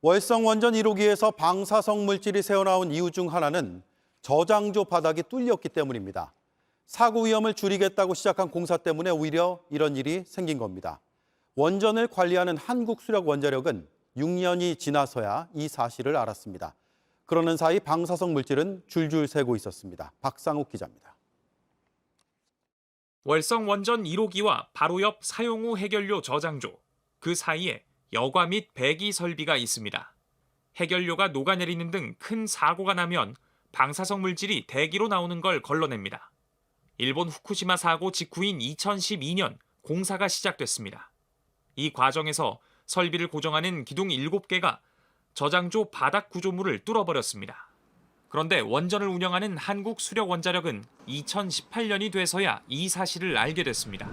월성 원전 1호기에서 방사성 물질이 새어나온 이유 중 하나는 저장조 바닥이 뚫렸기 때문입니다. 사고 위험을 줄이겠다고 시작한 공사 때문에 오히려 이런 일이 생긴 겁니다. 원전을 관리하는 한국수력원자력은 6년이 지나서야 이 사실을 알았습니다. 그러는 사이 방사성 물질은 줄줄 새고 있었습니다. 박상욱 기자입니다. 월성 원전 1호기와 바로 옆 사용 후 해결료 저장조, 그 사이에 여과 및 배기 설비가 있습니다. 해결료가 녹아내리는 등 큰 사고가 나면 방사성 물질이 대기로 나오는 걸 걸러냅니다. 일본 후쿠시마 사고 직후인 2012년 공사가 시작됐습니다. 이 과정에서 설비를 고정하는 기둥 7개가 저장조 바닥 구조물을 뚫어버렸습니다. 그런데 원전을 운영하는 한국수력원자력은 2018년이 돼서야 이 사실을 알게 됐습니다.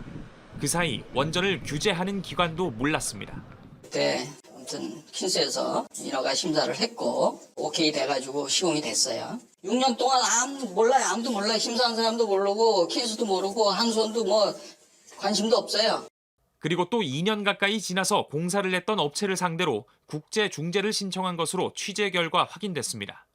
그 사이 원전을 규제하는 기관도 몰랐습니다. 그때 아무튼 킨스에서 인허가 심사를 했고 오케이 돼가지고 시공이 됐어요. 6년 동안 아무 몰라요. 아무도 몰라요. 심사한 사람도 모르고 킨스도 모르고 한수원도 뭐 관심도 없어요. 그리고 또 2년 가까이 지나서 공사를 했던 업체를 상대로 국제 중재를 신청한 것으로 취재 결과 확인됐습니다.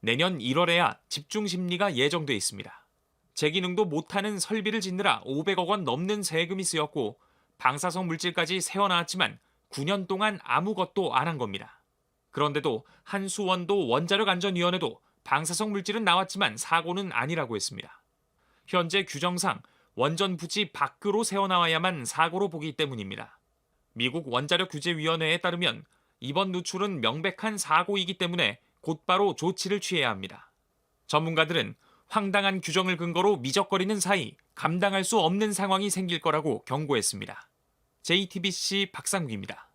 내년 1월에야 집중 심리가 예정돼 있습니다. 제기능도 못하는 설비를 짓느라 500억 원 넘는 세금이 쓰였고 방사성 물질까지 새어나왔지만 9년 동안 아무것도 안 한 겁니다. 그런데도 한수원도 원자력안전위원회도 방사성 물질은 나왔지만 사고는 아니라고 했습니다. 현재 규정상 원전 부지 밖으로 새어나와야만 사고로 보기 때문입니다. 미국 원자력 규제위원회에 따르면 이번 누출은 명백한 사고이기 때문에 곧바로 조치를 취해야 합니다. 전문가들은 황당한 규정을 근거로 미적거리는 사이 감당할 수 없는 상황이 생길 거라고 경고했습니다. JTBC 박상국입니다.